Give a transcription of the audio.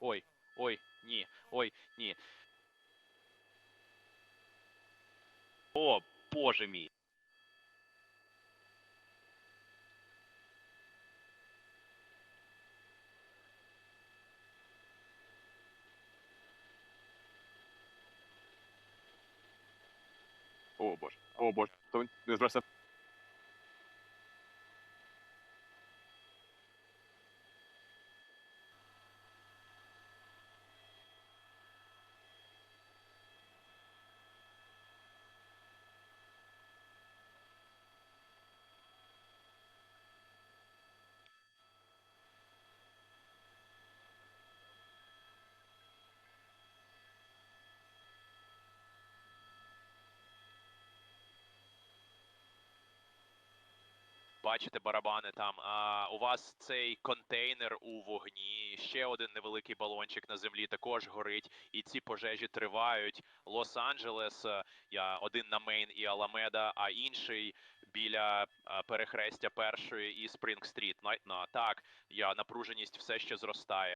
Ой, ой, ні, ой, ні. О, боже мій. О боже, о боже, то він не збирався. Бачите барабани там. А, у вас цей контейнер у вогні, ще один невеликий балончик на землі також горить, і ці пожежі тривають. Лос-Анджелес, е, я один на Мейн і Аламеда, а інший біля е, перехрестя першої і Спрінг-стріт. Ну, так, я напруженість все ще зростає.